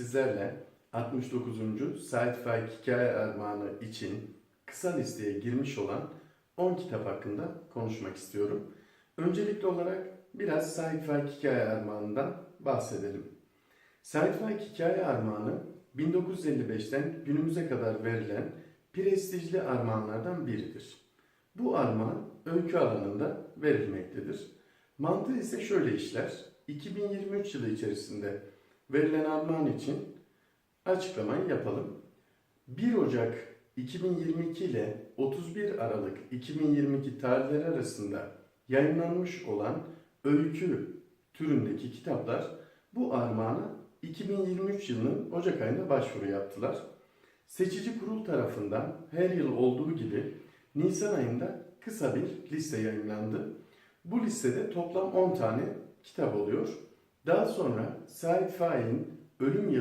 sizlerle 69. Said Faik Hikaye Armağanı için kısa listeye girmiş olan 10 kitap hakkında konuşmak istiyorum. Öncelikli olarak biraz Said Faik Hikaye Armağanı'ndan bahsedelim. Said Faik Hikaye Armağanı 1955'ten günümüze kadar verilen prestijli armağanlardan biridir. Bu armağan öykü alanında verilmektedir. Mantığı ise şöyle işler. 2023 yılı içerisinde verilen armağan için açıklamayı yapalım. 1 Ocak 2022 ile 31 Aralık 2022 tarihleri arasında yayınlanmış olan öykü türündeki kitaplar bu armağana 2023 yılının Ocak ayında başvuru yaptılar. Seçici kurul tarafından her yıl olduğu gibi Nisan ayında kısa bir liste yayınlandı. Bu listede toplam 10 tane kitap oluyor. Daha sonra Said Faik'in ölüm yıl